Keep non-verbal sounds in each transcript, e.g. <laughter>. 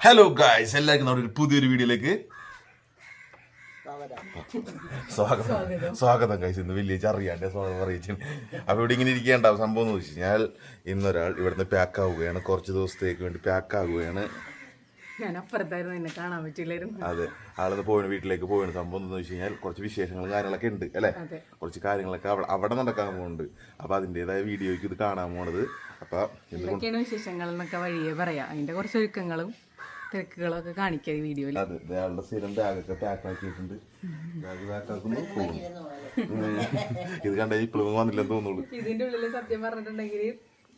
Hello guys എല്ലാവർക്കും നമ്മുടെ ഒരു പുതിയൊരു വീഡിയോയിലേക്ക് സ്വാഗതം. സ്വാഗതം. ഗൈസ് ഇന്ന് വലിയ അറിയാണ്ട് സ്വാഗതം അറിയിച്ചു അപ്പൊ ഇവിടെ ഇങ്ങനെ ഇരിക്കേണ്ട സംഭവം എന്ന് വെച്ച് കഴിഞ്ഞാൽ ഇന്നൊരാൾ ഇവിടുന്ന് പാക്ക് ആവുകയാണ്. കുറച്ച് ദിവസത്തേക്ക് വേണ്ടി പാക്ക് ആവുകയാണ്. ഞാൻ അപ്പുറത്തായിരുന്നു എന്നെ കാണാൻ പറ്റില്ലായിരുന്നു അതെ. ആളത് പോയിന് വീട്ടിലേക്ക് പോയിന്. സംഭവം എന്ന് വെച്ച് കഴിഞ്ഞാൽ കുറച്ച് വിശേഷങ്ങളും കാര്യങ്ങളൊക്കെ ഉണ്ട് അല്ലേ? കുറച്ച് കാര്യങ്ങളൊക്കെ അവിടെ അവിടെ നടക്കാൻ പോകുന്നുണ്ട്. അപ്പൊ അതിന്റെതായ വീഡിയോയ്ക്ക് ഇത് കാണാൻ പോണത്. അപ്പൊ എന്തൊക്കെയാണ് വിശേഷങ്ങൾ എന്നൊക്കെ വഴിയേ പറയാം. അതിന്റെ കുറച്ച് ഒരുക്കങ്ങളും തിരക്കുകളും ഒക്കെ കാണിക്കാം ഈ വീഡിയോയിൽ. അതെ അയാളുടെ സ്ഥിരം ബാഗൊക്കെ പാക്ക് ആക്കിയിട്ടുണ്ട്. ബാഗ് പാക്ക് ആക്കുന്നു പോകും ഇത് കണ്ട ഇപ്പോഴും വന്നില്ലെന്ന് തോന്നുള്ളൂ. ഇതിന്റെ ഉള്ളിൽ സത്യം പറഞ്ഞിട്ടുണ്ടെങ്കിൽ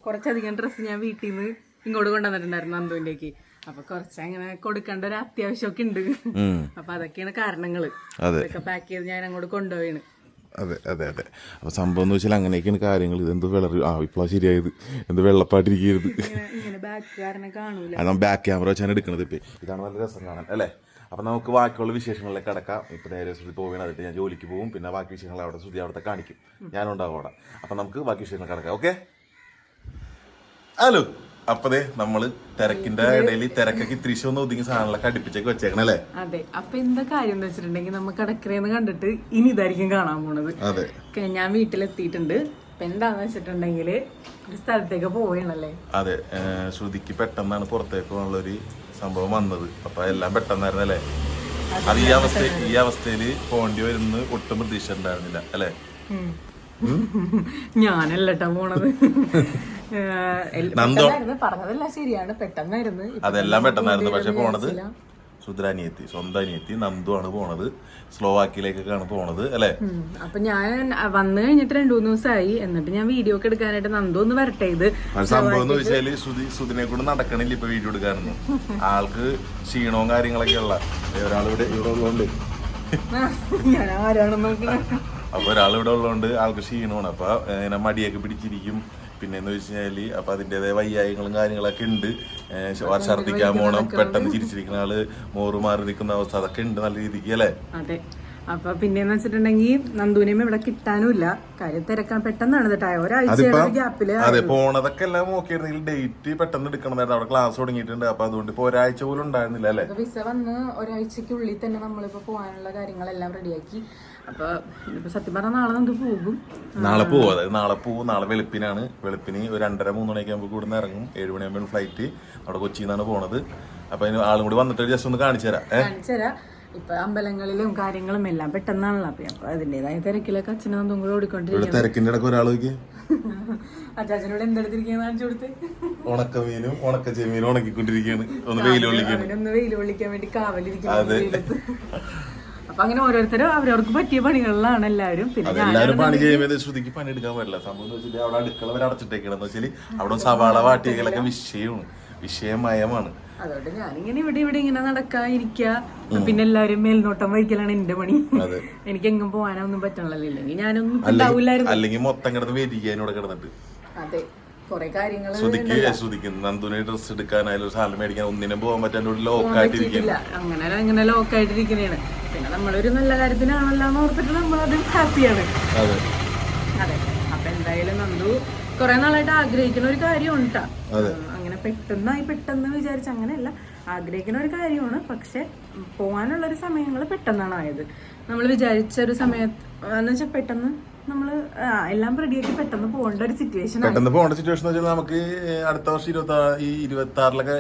കുറച്ചധികം ഡ്രസ്സ് ഞാൻ വീട്ടിൽ നിന്ന് ഇങ്ങോട്ട് കൊണ്ടുവന്നിട്ടുണ്ടായിരുന്നു നന്ദുവിന്റേക്ക്. അപ്പൊ കുറച്ച് അങ്ങനെ കൊടുക്കേണ്ട ഒരു അത്യാവശ്യമൊക്കെ ഉണ്ട്. അപ്പൊ അതൊക്കെയാണ് കാരണങ്ങൾ. അതൊക്കെ പാക്ക് ചെയ്ത് ഞാൻ അങ്ങോട്ട് കൊണ്ടുപോയാണ് അതെ അതെ അതെ. അപ്പോൾ സംഭവം എന്ന് വെച്ചാൽ അങ്ങനെയൊക്കെയാണ് കാര്യങ്ങൾ. ഇതെന്ത് വിളറി? ആ ഇപ്പോൾ ശരിയായത്. എന്ത് വെള്ളപ്പാട്ടിരിക്കരുത് അത് ബാക്ക് ക്യാമറ വെച്ചാണ് എടുക്കുന്നത് ഇപ്പം. ഇതാണ് നല്ല രസം കാണാൻ അല്ലേ? അപ്പം നമുക്ക് ബാക്കിയുള്ള വിശേഷങ്ങളിലേക്ക് കിടക്കാം. ഇപ്പം നേരെ ശ്രുതി പോവുകയാണ്. അതിട്ട് ഞാൻ ജോലിക്ക് പോകും പിന്നെ ബാക്കി വിഷയങ്ങൾ അവിടെ ശ്രുതി അവിടുത്തെ കാണിക്കും. ഞാനുണ്ടാവും അവിടെ. അപ്പം നമുക്ക് ബാക്കി വിഷയങ്ങൾ കിടക്കാം ഓക്കെ? ഹലോ? അപ്പതേ നമ്മൾ തിരക്കിന്റെ ഇടയിൽ തിരക്കൊക്കെ ഇത്തിരി ഒന്ന് ഒതുങ്ങി സാധനങ്ങളൊക്കെ അടുപ്പിച്ചൊക്കെ വെച്ചേക്കണ അല്ലേ അതെ. അപ്പൊ എന്താ കാര്യം എന്ന് വെച്ചിട്ടുണ്ടെങ്കിൽ നമ്മൾ കടക്കരയെന്ന് കണ്ടിട്ട് ഇനി ഇതായിരിക്കും കാണാൻ പോണത്. അതെ. ഞാൻ വീട്ടിലെത്തിയിട്ടുണ്ട്. അപ്പൊ എന്താന്ന് വെച്ചിട്ടുണ്ടെങ്കിൽ ഒരു സ്ഥലത്തേക്ക് പോവുകയാണല്ലേ അതെ. ശ്രുതിക്ക് പെട്ടെന്നാണ് പുറത്തേക്ക് പോകാനുള്ളൊരു സംഭവം വന്നത്. അപ്പൊ എല്ലാം പെട്ടെന്നായിരുന്നു അല്ലേ അത് ഈ അവസ്ഥ ഈ അവസ്ഥയിൽ പോണ്ടി വരുന്ന ഒട്ടും പ്രതീക്ഷ ഉണ്ടായിരുന്നില്ല അല്ലേ ഞാനല്ലട്ടാ പോണത്. പറഞ്ഞതെല്ലാം ശരിയാണ്. പെട്ടെന്നായിരുന്നു. അതെല്ലാം പെട്ടെന്നായിരുന്നു. പക്ഷെ പോണത് സുദ്രാനി സുദ്രാനിയെത്തി സ്വന്തം അനിയെത്തി നന്ദു ആണ് പോണത്. സ്ലോവാക്കിയിലേക്കൊക്കെയാണ് പോണത് അല്ലെ. അപ്പൊ ഞാൻ വന്നു കഴിഞ്ഞിട്ട് രണ്ടു മൂന്ന് ദിവസമായി എന്നിട്ട് ഞാൻ വീഡിയോ ഒക്കെ എടുക്കാനായിട്ട് നന്ദു ഒന്ന് വരട്ടെ ഇത്. സംഭവം എന്ന് വെച്ചാൽ സുദിനെ കൊണ്ട് നടക്കണില്ല ഇപ്പൊ വീഡിയോ എടുക്കാനൊന്നും. ആൾക്ക് ക്ഷീണവും കാര്യങ്ങളൊക്കെ ഉള്ള. ഒരാളിവിടെ ഇവിടെ ഉള്ളതുകൊണ്ട് ഞാൻ ആരാണെന്ന് നോക്കുന്നത് അപ്പൊ ഒരാൾ ഇവിടെ ഉള്ളതുകൊണ്ട് ആൾക്ക് ക്ഷീണമാണ്. അപ്പൊ ഇങ്ങനെ മടിയൊക്കെ പിടിച്ചിരിക്കും. പിന്നെ എന്ന് വെച്ച് കഴിഞ്ഞാൽ അപ്പൊ അതിന്റെതായ വയ്യായങ്ങളും കാര്യങ്ങളൊക്കെ ഉണ്ട്. ഛർദിക്കാൻ ഛർദ്ദിക്കാൻ പോണം പെട്ടെന്ന് ചിരിച്ചിരിക്കുന്ന ആൾ മോറ് മാറി നിൽക്കുന്ന അവസ്ഥ അതൊക്കെ ഉണ്ട് നല്ല രീതിക്ക് അല്ലേ? അതെ. അപ്പൊ പിന്നെന്ന് വെച്ചിട്ടുണ്ടെങ്കിൽ നന്ദുവിനെയും ഇവിടെ കിട്ടാനുമില്ല. കാര്യം തിരക്കാൻ പെട്ടെന്നാണ് കേട്ടോ ഒരാഴ്ച ഗ്യാപ്പിൽ അതെ പോണതൊക്കെ എല്ലാം നോക്കിയിരുന്നെങ്കിൽ ഡേറ്റ് പെട്ടെന്ന് എടുക്കണമായിരുന്നു. അവിടെ ക്ലാസ് തുടങ്ങിയിട്ടുണ്ട്. അപ്പൊ അതുകൊണ്ട് ഇപ്പൊ ഒരാഴ്ച പോലും ഉണ്ടായിരുന്നില്ല അല്ലേ? വിസ വന്ന് ഒരാഴ്ചക്കുള്ളിൽ തന്നെ നമ്മളിപ്പോ പോകാനുള്ള കാര്യങ്ങളെല്ലാം റെഡിയാക്കി അപ്പൊ ഇനിയിപ്പോ സത്യം പറഞ്ഞാൽ നാളെ നമുക്ക് പോകും. നാളെ പോവും. അതായത് നാളെ പോകും നാളെ വെളുപ്പിനാണ്. വെളുപ്പിന് ഒരു രണ്ടര മൂന്ന് മണിയൊക്കെ ആകുമ്പോൾ കൂടുന്ന ഇറങ്ങും. ഏഴ് മണിയാകുമ്പോൾ ഫ്ലൈറ്റ് അവിടെ കൊച്ചിയിൽ നിന്നാണ് പോണത്. അപ്പൊ അതിന് ആളും കൂടി വന്നിട്ട് ജസ്റ്റ് ഒന്ന് കാണിച്ചു തരാം. ഏഹ് കാണിച്ചുതരാം ഇപ്പൊ അമ്പലങ്ങളിലും കാര്യങ്ങളും എല്ലാം പെട്ടെന്നാണല്ലോ. അപ്പൊ അതിന്റേതായ തിരക്കിലൊക്കെ അച്ഛനും കൂടെ ഓടിക്കൊണ്ടിരിക്കും തിരക്കിന്റെ ഇടയ്ക്ക് ഒരാൾ അച്ചാച്ചനോട് എന്തെടുത്തിരിക്കുന്ന കാണിച്ചു കൊടുത്ത്? ഉണക്കമീനും ഉണക്ക ചെമ്മീനും ഉണക്കിക്കൊണ്ടിരിക്കുകയാണ്. ഒന്ന് വെയിൽ അവനൊന്ന് വെയിൽ വിളിക്കാൻ വേണ്ടി കാവലിരിക്കുന്നു അപ്പൊ അങ്ങനെ ഓരോരുത്തരും അവരവർക്ക് പറ്റിയ പണികളിലാണ് എല്ലാവരും. പിന്നെ ഞാൻ പണി ചെയ്യുമ്പോൾ ശ്രുതിക്ക് പണി എടുക്കാൻ പറ്റില്ല. സംഭവം വെച്ചാൽ അവിടെ അടുക്കള വരെ അടച്ചിട്ടേക്കണെന്ന് വെച്ചാൽ അവിടെ സവാള വാട്ടിയകളൊക്കെ വിഷയമാണ്. വിഷയമയമാണ്. അതുകൊണ്ട് ഞാനിങ്ങനെ ഇവിടെ ഇവിടെ ഇങ്ങനെ നടക്കാ ഇരിക്ക പിന്നെ എല്ലാവരും മേൽനോട്ടം വഹിക്കലാണ് എന്റെ പണി. എനിക്ക് എങ്ങും പോകാനൊന്നും പറ്റണല്ലോ ഇല്ലെങ്കിൽ ഞാനൊന്നും അല്ലെങ്കിൽ മൊത്തം കിടന്ന് വേദിക്കാനോടെ കിടന്നിട്ട്. അതെ. കൊറേ കാര്യങ്ങൾ ശ്രുതിക്ക് ശ്രുതിക്ക് നന്ദുനെ ഡ്രസ് എടുക്കാനായാലും സാധനം മേടിക്കാൻ ഒന്നിനും പോകാൻ പറ്റാണ്ട് ലോക്കായിട്ടിരിക്കുകയാണ് ഇല്ല അങ്ങനെ അങ്ങനെ ലോക്കായിട്ടിരിക്കണേണ് പിന്നെ നമ്മളൊരു നല്ല കാര്യത്തിനാണല്ലോ എന്ന് ഓർത്തിട്ട് നമ്മളത് ഹാപ്പിയാണ്. അതെ. അതെ. അപ്പൊ എന്തായാലും നന്ദു കുറെ നാളായിട്ട് ആഗ്രഹിക്കുന്ന ഒരു കാര്യമാണ് ട്ടാ. അങ്ങനെ പെട്ടെന്നായി പെട്ടെന്ന് വിചാരിച്ച അങ്ങനെയല്ല. ആഗ്രഹിക്കുന്ന ഒരു കാര്യമാണ്. പക്ഷെ പോകാനുള്ള ഒരു സമയങ്ങൾ പെട്ടെന്നാണ് ആയത്. നമ്മൾ വിചാരിച്ച ഒരു സമയത്ത് എന്ന് വെച്ചാൽ പെട്ടെന്ന് നമ്മൾ എല്ലാം റെഡിയാക്കി പെട്ടെന്ന് പോകേണ്ട ഒരു സിറ്റുവേഷൻ പെട്ടെന്ന് പോകേണ്ട സിറ്റുവേഷൻ വെച്ചാൽ നമുക്ക് അടുത്ത വർഷം ഇരുപത്തി ഈ ഇരുപത്തി ആറിലൊക്കെ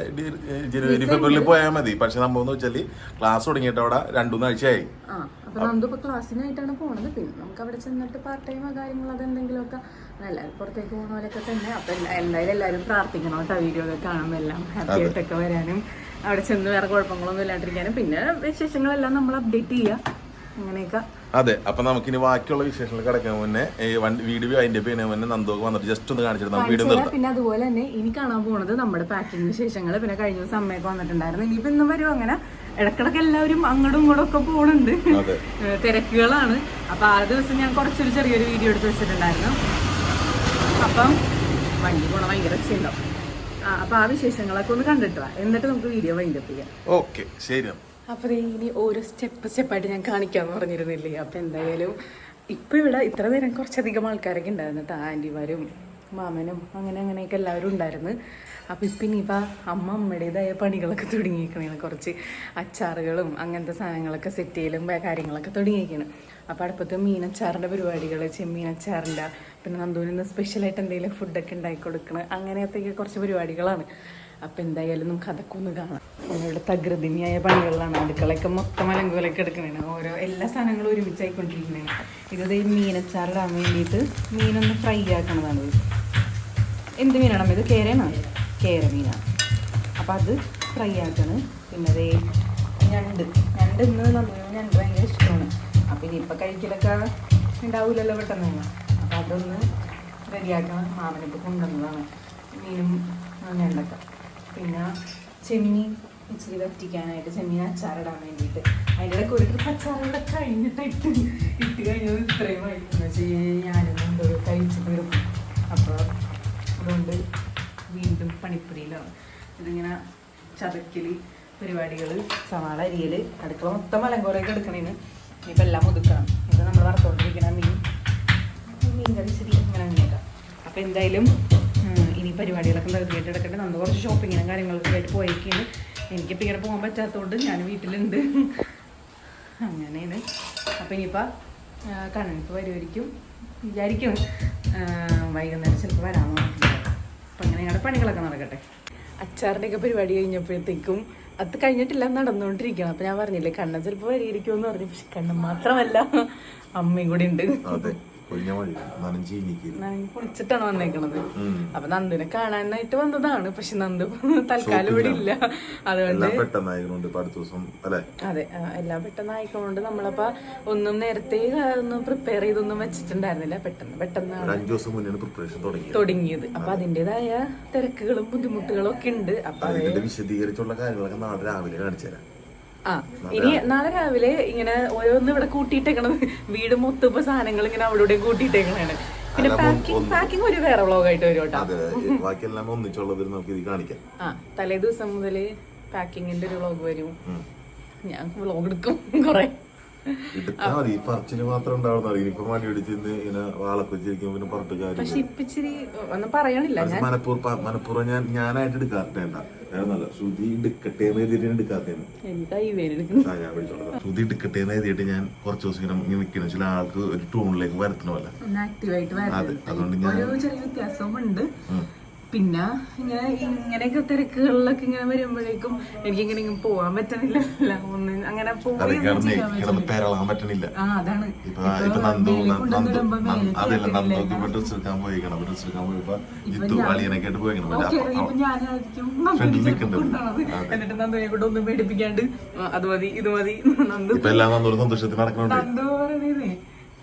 ജനുവരി ഫെബ്രുവരിയിൽ പോയാൽ മതി. പക്ഷെ സംഭവം എന്ന് വെച്ചാൽ ക്ലാസ് തുടങ്ങിയിട്ട് അവിടെ രണ്ടു മൂന്ന് ആഴ്ചയായി ആ അപ്പൊ നന്ദു ഇപ്പൊ ക്ലാസ്സിനായിട്ടാണ് പോണത്. പിന്നെ നമുക്ക് അവിടെ ചെന്നിട്ട് പാർട്ട് ടൈം കാര്യങ്ങൾ അതെന്തെങ്കിലുമൊക്കെ എല്ലാവരും പുറത്തേക്ക് പോകുന്ന പോലെയൊക്കെ തന്നെ. അപ്പൊ എന്തായാലും എല്ലാവരും പ്രാർത്ഥിക്കണം കേട്ടോ വീഡിയോ ഒക്കെ കാണുമ്പോൾ എല്ലാം. ഹാപ്പി ആയിട്ടൊക്കെ വരാനും. അവിടെ ചെന്ന് വേറെ കുഴപ്പങ്ങളൊന്നും ഇല്ലാണ്ടിരിക്കാനും. പിന്നെ വിശേഷങ്ങളെല്ലാം നമ്മൾ അപ്ഡേറ്റ് ചെയ്യുക അങ്ങനെയൊക്കെ. അതെ അപ്പൊ നമുക്കിനി ബാക്കിയുള്ള വിശേഷങ്ങൾ കിടക്കാൻ മുന്നേ വീഡിയോ അതിന്റെ പേര് മുന്നേ നന്ദോക്ക് വന്നിട്ട് ജസ്റ്റ് ഒന്ന് കാണിച്ചിട്ട് നമുക്ക് വീഡിയോ. പിന്നെ അതുപോലെ തന്നെ ഇനി കാണാൻ പോണത് നമ്മുടെ പാക്കിംഗ് വിശേഷങ്ങൾ പിന്നെ കഴിഞ്ഞ ദിവസം അമ്മയൊക്കെ വന്നിട്ടുണ്ടായിരുന്നു. ഇനിയിപ്പോ ഇന്നും വരും അങ്ങനെ. ഇടക്കിടക്ക് എല്ലാവരും അങ്ങോട്ടും ഇങ്ങോട്ടും ഒക്കെ പോണുണ്ട്. തിരക്കുകളാണ്. അപ്പൊ ആ ദിവസം ഞാൻ കുറച്ചൊരു ചെറിയൊരു വീഡിയോ എടുത്ത് വെച്ചിട്ടുണ്ടായിരുന്നു. അപ്പം വണ്ടി പോണ ഭയങ്കര ക്ഷീണം അപ്പൊ ആ വിശേഷങ്ങളൊക്കെ ഒന്ന് കണ്ടിട്ട് എന്നിട്ട് നമുക്ക് വീഡിയോ വൈൻഡപ്പ് ചെയ്യാം. ഓക്കെ ശരി എന്നാ. അപ്പൊ ദേ ഇനി ഓരോ സ്റ്റെപ്പ് സ്റ്റെപ്പായിട്ട് ഞാൻ കാണിക്കാന്ന് പറഞ്ഞിരുന്നില്ലേ? അപ്പോൾ എന്തായാലും ഇപ്പോൾ ഇവിടെ ഇത്ര നേരം കുറച്ചധികം ആൾക്കാരൊക്കെ ഉണ്ടായിരുന്നു കേട്ടോ. ആന്റിമാരും മാമനും അങ്ങനെ അങ്ങനെയൊക്കെ എല്ലാവരും ഉണ്ടായിരുന്നു. അപ്പോൾ ഇപ്പം ഇനിയിപ്പോൾ അമ്മ അമ്മയുടേതായ പണികളൊക്കെ തുടങ്ങിയിരിക്കണേ കുറച്ച് അച്ചാറുകളും അങ്ങനത്തെ സാധനങ്ങളൊക്കെ സെറ്റ് ചെയ്യലും കാര്യങ്ങളൊക്കെ തുടങ്ങിയിരിക്കണം അപ്പോൾ അടുപ്പത്ത് മീനച്ചാറിന്റെ പരിപാടികൾ ചെമ്മീനച്ചാറിന്റെ പിന്നെ നന്ദൂരിൽ നിന്ന് സ്പെഷ്യലായിട്ട് എന്തെങ്കിലും ഫുഡൊക്കെ ഉണ്ടാക്കി കൊടുക്കണം. അങ്ങനത്തെയൊക്കെ കുറച്ച് പരിപാടികളാണ്. അപ്പം എന്തായാലും നമുക്ക് അതൊക്കെ ഒന്ന് കാണാം. നമ്മളുടെ തകൃതിനിയായ പണികളിലാണ് അടുക്കളയൊക്കെ മൊത്തം അലങ്കുകളൊക്കെ എടുക്കണേ ഓരോ എല്ലാ സാധനങ്ങളും ഒരുമിച്ചായിക്കൊണ്ടിരിക്കുന്നതാണ് ഇത് ഈ മീനച്ചാറിടാൻ വേണ്ടിയിട്ട് മീനൊന്ന് ഫ്രൈ ആക്കണതാണ്. എന്ത് മീനാണ് ഇത്? കേരയാണോ? കേര മീനാണ് അപ്പം അത് ഫ്രൈ ആക്കണം. പിന്നെ അതേ ഞണ്ട്. ഞണ്ട് ഇന്ന് നമ്മൾ ഞണ്ട് ഭയങ്കര ഇഷ്ടമാണ്. അപ്പം ഇനിയിപ്പോൾ കഴിക്കലൊക്കെ ഉണ്ടാവില്ലല്ലോ പെട്ടെന്ന്. തന്നെ അപ്പം അതൊന്ന് റെഡിയാക്കണം. മാമനിപ്പോൾ കൊണ്ടുവന്നതാണ്. മീനും ഞണ്ടൊക്കെ. പിന്നെ ചെമ്മീൻ ഇച്ചിരി വറ്റിക്കാനായിട്ട് ചെമ്മീൻ അച്ചാറിടാൻ വേണ്ടിയിട്ട്. അതിന്റെ ഇടയ്ക്ക് ഒരു ട്രിപ്പ് കഴിഞ്ഞിട്ടായിട്ട് കഴിഞ്ഞിട്ട് ഇട്ട് കഴിഞ്ഞത് ഇത്രയും ആയി ചെയ്യാൻ ഞാനും എന്തോ കഴിച്ചു തീർന്നു അപ്പോൾ അതുകൊണ്ട് വീണ്ടും പണിപ്പുരിയിലാണ്. ഇതിങ്ങനെ ചതക്കൽ പരിപാടികൾ സവാള അരിയൽ അടുക്കള മൊത്തം മലങ്കോറയൊക്കെ എടുക്കണേന്. ഇനിയിപ്പോൾ എല്ലാം ഒതുക്കണം. ഇത് നമ്മൾ വറുത്തോണ്ടിരിക്കണം മീൻ. മീൻ കറി ശരി അങ്ങനെ അങ്ങനെയൊക്കെ അപ്പോൾ എന്തായാലും ഇനി പരിപാടികളൊക്കെ നിർത്തിയിട്ട് എടുക്കട്ടെ നമ്മൾ കുറച്ച് ഷോപ്പിങ്ങിനും കാര്യങ്ങളൊക്കെ ആയിട്ട് പോയിരിക്കുകയാണ് എനിക്കിപ്പോൾ ഇങ്ങനെ പോകാൻ പറ്റാത്തതുകൊണ്ട് ഞാൻ വീട്ടിലുണ്ട്. അങ്ങനെയാണ്. അപ്പോൾ ഇനിയിപ്പോൾ കണ്ണിപ്പ് വരുമായിരിക്കും വിചാരിക്കും. വൈകുന്നേരം ചിലപ്പോൾ വരാമെന്ന് പറഞ്ഞിട്ടുണ്ട്. അപ്പം അങ്ങനെ ഞങ്ങളുടെ പണികളൊക്കെ നടക്കട്ടെ. അച്ചാറിന്റെയൊക്കെ പരിപാടി കഴിഞ്ഞപ്പോഴത്തേക്കും അത് കഴിഞ്ഞിട്ടില്ല നടന്നുകൊണ്ടിരിക്കണം അപ്പം ഞാൻ പറഞ്ഞില്ലേ കണ്ണൻ ചിലപ്പോൾ വരിയിരിക്കുമെന്ന് പറഞ്ഞു. പക്ഷെ കണ്ണൻ മാത്രമല്ല അമ്മയും കൂടി ഉണ്ട്. മഴ കുളിച്ചിട്ടാണ് വന്നേക്കണത്. അപ്പൊ നന്ദിനെ കാണാനായിട്ട് വന്നതാണ്. പക്ഷെ നന്ദു <laughs> തൽക്കാലം ഇവിടെ ഇല്ല. അതുകൊണ്ട് പെട്ടെന്നായതുകൊണ്ട് അടുത്ത ദിവസം അല്ലെ? അതെ എല്ലാം പെട്ടെന്ന് ആയിക്കൊണ്ട് നമ്മളപ്പോ ഒന്നും നേരത്തെ ഒന്നും പ്രിപ്പയർ ചെയ്തൊന്നും വെച്ചിട്ടുണ്ടായിരുന്നില്ല. പെട്ടെന്ന് പെട്ടെന്നാണ് അഞ്ചു ദിവസം മുന്നേ പ്രിപ്പറേഷൻ തുടങ്ങി തുടങ്ങിയത്. അപ്പൊ അതിന്റെതായ തിരക്കുകളും ബുദ്ധിമുട്ടുകളും ഒക്കെ ഉണ്ട്. അപ്പൊ വിശദീകരിച്ചുള്ള കാര്യങ്ങളൊക്കെ നാളെ രാവിലെ കാണിച്ചു തരാം. ആ ഇനി നാളെ രാവിലെ ഇങ്ങനെ ഓരോന്ന് ഇവിടെ കൂട്ടിയിട്ടേക്കണത്. വീട് മൊത്തം ഇപ്പൊ സാധനങ്ങൾ ഇങ്ങനെ അവിടെ ഇവിടെ കൂട്ടിയിട്ടേക്കണാണ് പിന്നെ പാക്കിംഗ് പാക്കിംഗ് ഒരു വേറെ വ്ളോഗായിട്ട് വരും കേട്ടോ. ബാക്കിയെല്ലാം ഒന്നിച്ചുള്ളതിൽ നമുക്ക് ഇത് കാണിക്കാം. ആ തലേ ദിവസം മുതൽ പാക്കിങ്ങിന്റെ ഒരു വ്ളോഗ് വരും. ഞാൻ വ്ളോഗ് എടുക്കും കൊറേ. പക്ഷെ ഒന്നും പറയണില്ല. ഞാൻ മനപ്പൂർവം ഞാൻ ഞാനായിട്ട് ശ്രുതി എടുക്കട്ടെ എന്ന് എഴുതിയിട്ട് ഞാൻ വിളിച്ചോളാം ശ്രുതി എടുക്കട്ടെ എന്ന് എഴുതിയിട്ട് ഞാൻ കുറച്ച് ദിവസം ഇങ്ങനെ ഇങ്ങനെ നിൽക്കണം ചില ആൾക്ക് ഒരു ടൂണിലേക്ക് വരത്തണമല്ല. അതുകൊണ്ട് ഞാൻ പിന്നെ ഇങ്ങനെ ഇങ്ങനെയൊക്കെ തിരക്കുകളിലൊക്കെ ഇങ്ങനെ വരുമ്പോഴേക്കും എനിക്ക് ഇങ്ങനെ ഇങ്ങ് പോവാൻ പറ്റണില്ല. ഒന്ന് അങ്ങനെ പറ്റണില്ല. ആ അതാണ്. എന്നിട്ട് നന്ദുവിനെ കൊണ്ട് ഒന്നും പേടിപ്പിക്കാണ്ട് അത് മതി ഇത് മതി നന്ദു. നന്ദു പറയണേ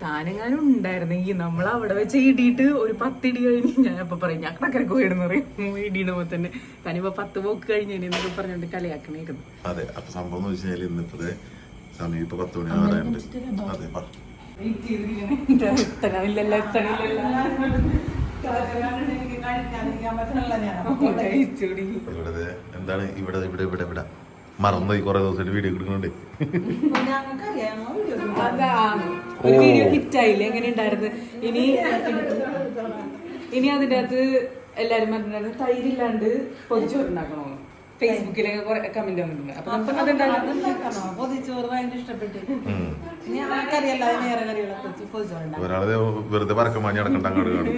താനെങ്ങാനും ഉണ്ടായിരുന്നെങ്കിൽ നമ്മൾ അവിടെ വെച്ച് ഇടിയിട്ട് ഒരു പത്തിടി കഴിഞ്ഞ് ഞാൻ അപ്പൊ പറയും ഞാൻ കണക്കരക്ക് പോയിടുന്ന് പറയും. ഇടിയിടുമ്പോ തന്നെ. താനിപ്പോ പത്ത് പോക്ക് കഴിഞ്ഞ് എന്നൊക്കെ പറഞ്ഞോണ്ട് കളിയാക്കണേക്കുന്നു. അതെ അപ്പൊ സംഭവം എന്ന് ഇന്നിപ്പത് സമയം ഇപ്പൊ പത്ത് മണി ആറാണ്ട് അതെ എന്താണ്? ഇവിടെ ഇവിടെ ഇവിടെ ഇവിടെ. മറന്നുപോയി കുറെ ദിവസമായിട്ട് വീഡിയോ എടുക്കുന്നുണ്ട് വീഡിയോ ഹിറ്റായില്ലേ എങ്ങനെ ഉണ്ടായിരുന്നു? ഇനി ഇനി അതിന്റെ അകത്ത് എല്ലാരും പറഞ്ഞിട്ടുണ്ടായിരുന്നു തൈരില്ലാണ്ട് പൊതിച്ചോറുണ്ടാക്കണോ ഫേസ്ബുക്കിലൊക്കെ കുറെ കമന്റ് വന്നിട്ടുണ്ട്. അപ്പൊ നമുക്ക് അതുണ്ടാക്കണം പൊതിച്ചോറ് ഭയങ്കര ഇഷ്ടപ്പെട്ടു. ഞാൻ കറിയല്ല വേറെ കറികളൊക്കെ വെച്ച് ഒരാൾ ദേ വെറുതെ പറക്കം മാഞ്ഞ് നടക്കണ്ട അങ്ങോട്ട് കാണും.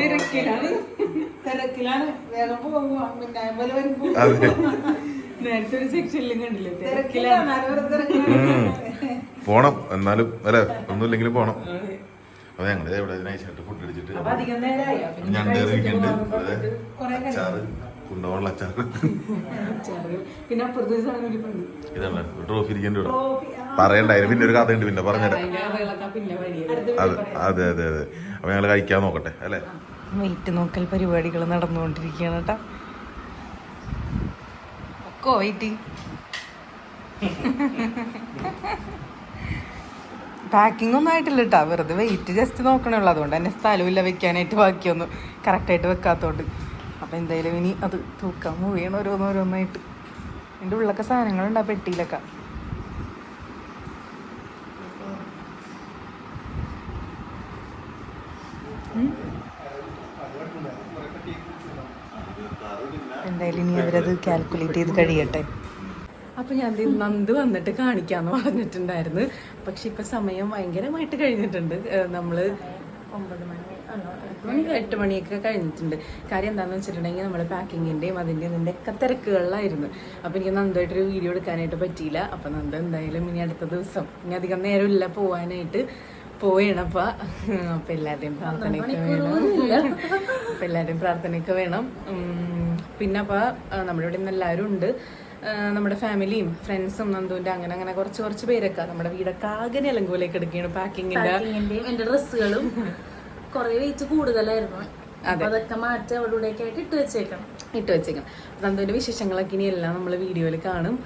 തിരക്കിലാണ്. തിരക്കിലാണ്. വേഗം പോകുക പിന്നെ വരുമ്പോ. നേരത്തെ ഒരു സെക്ഷനിലും കണ്ടില്ലേ? തിരക്കിലാണ്. പോണം. എന്നാലും അല്ലെ? ഒന്നുമില്ലെങ്കിലും പോണം. അപ്പൊ ഞങ്ങൾ ഇവിടെ അതിനായിട്ട് ഫുഡ് അടിച്ചിട്ട് ഞണ്ട് ഇറങ്ങിയിട്ടുണ്ട് അതെ അച്ചാറ് കുണ്ടവെള്ള അച്ചാറ്. പിന്നെ ട്രോഫി ഇരിക്കേണ്ടി ഇവിടെ പറയണ്ടായിരുന്നു. പിന്നെ ഒരു കഥയുണ്ട് പിന്നെ പറഞ്ഞുതരാം. അതിന്റെ കഥകളൊക്കെ പിന്നെ വഴിയാണ് അതെ അതെ അതെ അതെ. അപ്പൊ ഞങ്ങൾ കഴിക്കാൻ നോക്കട്ടെ അല്ലെ? വെയിറ്റ് നോക്കൽ പരിപാടികൾ നടന്നുകൊണ്ടിരിക്കുകയാണ് കേട്ടോ. വെയിറ്റ് പാക്കിംഗ് ഒന്നും ആയിട്ടില്ല കേട്ടോ വെറുതെ വെയിറ്റ് ജസ്റ്റ് നോക്കണേ ഉള്ളൂ. അതുകൊണ്ട് തന്നെ സ്ഥലമില്ല വെക്കാനായിട്ട് ബാക്കിയൊന്നും കറക്റ്റായിട്ട് വെക്കാത്തോണ്ട്. അപ്പം എന്തായാലും ഇനി അത് തൂക്കാൻ മൂവ് ചെയ്യണം ഓരോന്നോരോന്നായിട്ട്. എന്റെ ഉള്ളൊക്കെ സാധനങ്ങളുണ്ട് ആ പെട്ടിയിലൊക്കെ. ഇനി കാൽക്കുലേറ്റ് ചെയ്ത് കഴിയട്ടെ. അപ്പൊ ഞാൻ ദേ നന്ദ് വന്നിട്ട് കാണിക്കാന്ന് പറഞ്ഞിട്ടുണ്ടായിരുന്നു. പക്ഷെ ഇപ്പൊ സമയം ഭയങ്കരമായിട്ട് കഴിഞ്ഞിട്ടുണ്ട്. നമ്മൾ നമ്മൾ ഒമ്പത് മണി? എട്ട് മണിയൊക്കെ കഴിഞ്ഞിട്ടുണ്ട്. കാര്യം എന്താണെന്ന് വെച്ചിട്ടുണ്ടെങ്കിൽ നമ്മൾ പാക്കിങ്ങിന്റെയും അതിന്റെ ഇതിന്റെ ഒക്കെ തിരക്കുകളിലായിരുന്നു. അപ്പോൾ എനിക്ക് നന്ദായിട്ടൊരു വീഡിയോ എടുക്കാനായിട്ട് പറ്റിയില്ല. അപ്പോൾ നന്ദ എന്തായാലും ഇനി അടുത്ത ദിവസം ഇനി അധികം നേരമില്ല പോവാനായിട്ട് പോയണപ്പാ അപ്പം എല്ലാവരുടെയും പ്രാർത്ഥനയൊക്കെ വേണം. അപ്പം എല്ലാവരുടെയും പ്രാർത്ഥനയൊക്കെ വേണം. പിന്നെ അപ്പൊ ആ, നമ്മുടെ ഇവിടെ നിന്ന് എല്ലാവരും ഉണ്ട്. നമ്മുടെ ഫാമിലിയും ഫ്രണ്ട്സും നന്ദുവിന്റെ അങ്ങനെ അങ്ങനെ കുറച്ച് കുറച്ച് പേരൊക്കെ. നമ്മുടെ വീടൊക്കെ ആകെ നിലങ്കോലേക്ക് എടുക്കുകയാണ്. പാക്കിങ്ങിന്റെ എന്റെ ഡ്രസ്സുകളും കുറെ വെയിറ്റ് കൂടുതലായിരുന്നു. അതൊക്കെ മാറ്റി അവിടെ ആയിട്ട് ഇട്ട് വെച്ചേക്കണം. ഇട്ട് വെച്ചേക്കാം നന്ദുവിന്റെ വിശേഷങ്ങളൊക്കെ ഇനി എല്ലാം നമ്മൾ വീഡിയോയിൽ കാണും.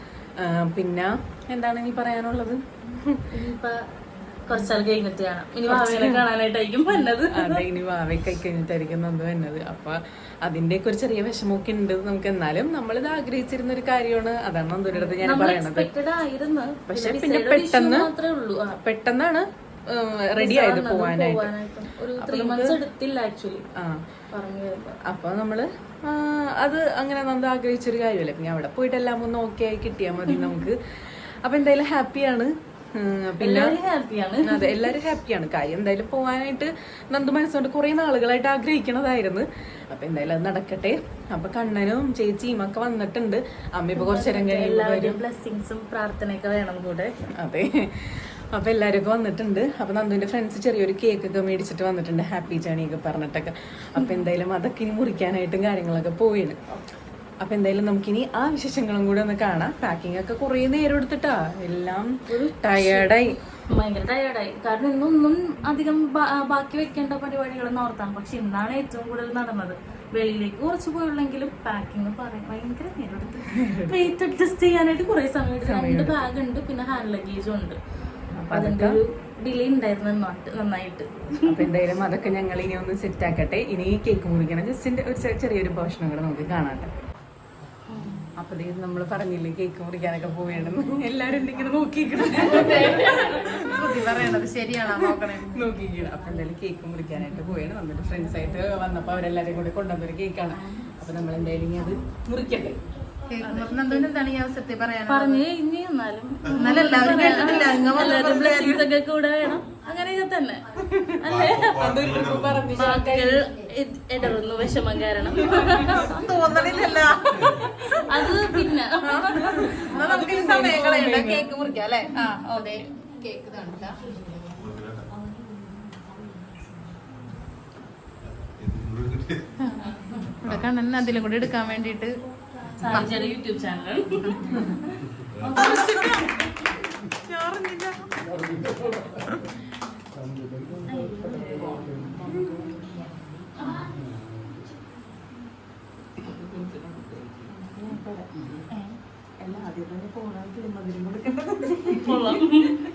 പിന്നെ എന്താണ് ഇനി പറയാനുള്ളത്? ഇനിയിപ്പൊ കുറച്ചാൾ കഴിഞ്ഞിട്ട് കാണാം. ഇനി ഭാവിനെ കാണാനായിട്ടായിരിക്കും വന്നത്. അതെ ഇനി വാവയ്ക്ക് കഴിഞ്ഞിട്ടായിരിക്കും നന്ദു വന്നത്. അപ്പൊ അതിന്റെ ഒരു ചെറിയ വിഷമമൊക്കെ ഉണ്ട് നമുക്ക് എന്നാലും നമ്മളിത് ആഗ്രഹിച്ചിരുന്ന ഒരു കാര്യമാണ്. അതാണ് അടുത്ത് ഞാൻ പറയണത്. പക്ഷെ പിന്നെ പെട്ടെന്ന് പെട്ടെന്നാണ് റെഡി ആയത് പോവാനായിട്ട്. അപ്പൊ നമ്മൾ അത് അങ്ങനെ നന്ദ ആഗ്രഹിച്ചൊരു കാര്യമല്ലേ. പിന്നെ അവിടെ പോയിട്ട് എല്ലാം ഒന്ന് ഓക്കെ ആയി കിട്ടിയാൽ മതി നമുക്ക്. അപ്പൊ എന്തായാലും ഹാപ്പിയാണ് പിന്നെ അതെ എല്ലാവരും ഹാപ്പിയാണ്. കാര്യം എന്തായാലും പോകാനായിട്ട് നന്ദു മനസ്സുകൊണ്ട് കുറെ നാളുകളായിട്ട് ആഗ്രഹിക്കണതായിരുന്നു. അപ്പൊ എന്തായാലും അത് നടക്കട്ടെ. അപ്പൊ കണ്ണനും ചേച്ചിയും ഒക്കെ വന്നിട്ടുണ്ട്. അമ്മ ഇപ്പൊ കുറച്ചു നേരം കഴിയുമ്പോൾ ബ്ലെസ്സിങ്സും പ്രാർത്ഥനയൊക്കെ വേണം കൂടെ. അതെ. അപ്പൊ എല്ലാവരും ഒക്കെ വന്നിട്ടുണ്ട്. അപ്പൊ നന്ദുവിന്റെ ഫ്രണ്ട്സ് ചെറിയൊരു കേക്ക് ഒക്കെ മേടിച്ചിട്ട് വന്നിട്ടുണ്ട്. ഹാപ്പി ജേണി ഒക്കെ പറഞ്ഞിട്ടൊക്കെ. അപ്പൊ എന്തായാലും അതൊക്കെ ഇനി മുറിക്കാനായിട്ടും കാര്യങ്ങളൊക്കെ പോയിണ് അപ്പൊ എന്തായാലും നമുക്കിനി ആ വിശേഷങ്ങളും കൂടെ ഒന്ന് കാണാം. പാക്കിംഗ് ഒക്കെ കുറേ നേരം എടുത്തിട്ടാ. എല്ലാം ടയേർഡായി ഭയങ്കര ടയർഡായി കാരണം ഇന്നൊന്നും അധികം ബാക്കി വെക്കേണ്ട പരിപാടികളൊന്നും ഓർത്താണ് പക്ഷെ ഇന്നാണ് ഏറ്റവും കൂടുതൽ നടന്നത്. വെളിയിലേക്ക് കുറച്ച് പോയുള്ളെങ്കിലും പാക്കിംഗ് പറയാൻ ഭയങ്കര നേരം എടുത്ത്. <laughs> അഡ്ജസ്റ്റ് ചെയ്യാനായിട്ട് കുറെ സമയം രണ്ട് ബാഗ് ഉണ്ട് പിന്നെ ഹാൻഡ് ലഗേജും ഉണ്ട്. അപ്പൊ ഒരു ഡിലേ ഉണ്ടായിരുന്നു നന്നായിട്ട് നന്നായിട്ട്. അപ്പൊ എന്തായാലും അതൊക്കെ ഞങ്ങൾ ഇനി ഒന്ന് സെറ്റ് ആക്കട്ടെ. ഇനി കേക്ക് മുറിക്കണം. ജസ്റ്റിന്റെ ഒരു ചെറിയൊരു പോർഷനും കൂടെ നമുക്ക് കാണാട്ടെ അപ്പൊ നമ്മൾ പറഞ്ഞില്ലേ കേക്ക് മുറിക്കാനൊക്കെ പോവേണ്ടെന്ന്. എല്ലാരും ഇങ്ങനെ നോക്കിക്കണം പറയണത് ശരിയാണോ നോക്കണേ? നോക്കിക്കണം അപ്പൊ എന്തായാലും കേക്ക് മുറിക്കാനായിട്ട് പോയാണ് വന്നിട്ട് ഫ്രണ്ട്സ് ആയിട്ട് വന്നപ്പോ അവരെല്ലാരും കൂടെ കൊണ്ടുവന്നൊരു കേക്കാണ്. അപ്പൊ നമ്മൾ എന്തായാലും അത് മുറിക്കട്ടെ. പറഞ്ഞേ ഇനി എന്നാലും എന്നാലും എല്ലാവരും കേട്ടിട്ടില്ല. എല്ലാവരും ഒക്കെ കൂടെ വേണം. തന്നെ. അല്ലേ? ഇടറുന്നു വിഷമം കാരണം. തോന്നണില്ല അത് പിന്നെ. എന്നാ നമുക്ക് ഈ സമയം കളയണ്ട. കേക്ക് മുറിക്കാം അല്ലേ? ആ ഓക്കെ. കേക്ക് കാണിക്കാം ഇവിടെ കണ്ണൻ അതിലും കൂടെ എടുക്കാൻ വേണ്ടിട്ട് യൂട്യൂബ് ചാനൽ. കൊള്ളാം ആദ്യം തന്നെ എത്തിയേക്കേണ്ട മധുരം പോയിട്ട്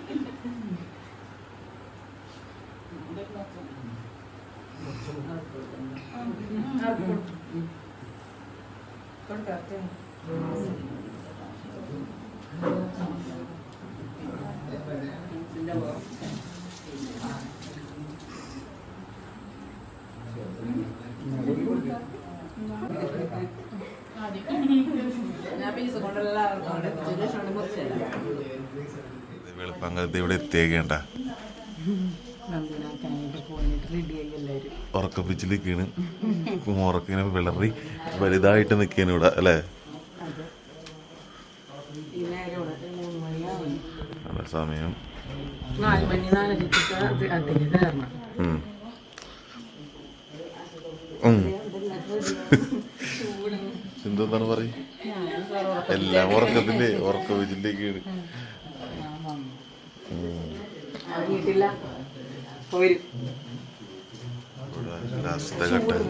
റെഡിയായി ഇവിടെ എത്തിയേക്കേണ്ട. പിച്ചിലേക്കാണ് ഉറക്കിനെ വിളറി വലുതായിട്ട് നിൽക്കാണ് ഇവിടെ അല്ലേ? അതേ സമയം. എന്താണ് പറയും എല്ലാം ഉറക്കത്തിന്റെ ഉറക്ക വീട്ടിലേക്കാണ് വീട്ടില്ല. പോരും ലാസ്റ്റത്തെ ഘട്ടങ്ങൾ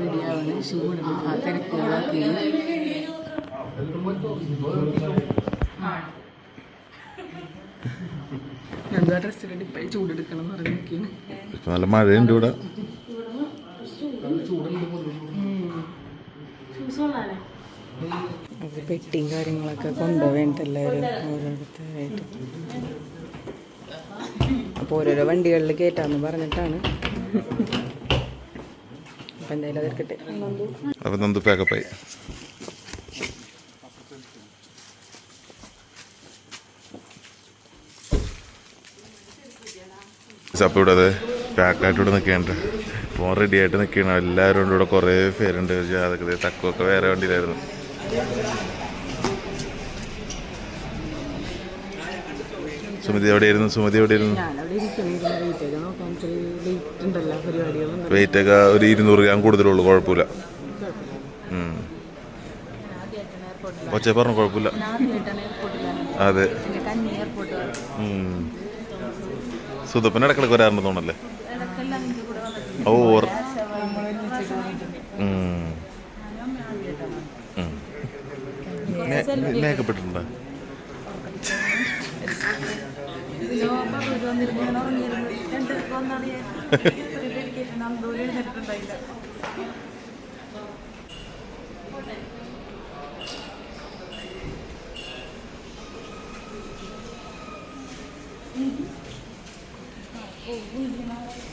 റെഡിയാവുന്നു ഷൂ ഇടുന്നു ആ തിരക്കുകളൊക്കെ എന്താ ഡ്രസ്സിലിട്ട് ഇപ്പോഴും ചൂടെടുക്കണം എന്ന് നല്ല മഴയുണ്ട് ഇവിടെ. അവർ പെട്ടിയും കാര്യങ്ങളൊക്കെ കൊണ്ടുപോവേണ്ട എല്ലാവരും ഓരോരുത്തരായിട്ട്. അപ്പോൾ ഓരോരോ വണ്ടികളിൽ കയറ്റാന്ന് പറഞ്ഞിട്ടാണ്. അപ്പം എന്തായാലും അതിർക്കട്ടെ അപ്പൊ നന്ദു പാക്കപ്പായി അപ്പോൾ ഇവിടെ? അത് പാക്കായിട്ട് ഇവിടെ നിൽക്കേണ്ട ഫോൺ റെഡി ആയിട്ട് നിൽക്കണം എല്ലാവരും ഉണ്ട് ഇവിടെ കുറേ പേരുണ്ട്. അതൊക്കെ തക്കുവൊക്കെ വേറെ വണ്ടിയിലായിരുന്നു. സുമതി എവിടെയായിരുന്നു? സുമതി എവിടെയായിരുന്നു? വെയിറ്റൊക്കെ വെയിറ്റ് ഒക്കെ ഒരു ഇരുന്നൂറ് ഗ്രാം കൂടുതലുള്ളൂ. കുഴപ്പമില്ല. ഒച്ച പറഞ്ഞു കുഴപ്പമില്ല. അതെ. സുതപ്പൻ ഇടക്കിടക്ക് വരാറുണ്ട് തോന്നല്ലേ ഓ ഓർ-. <laughs> <laughs> O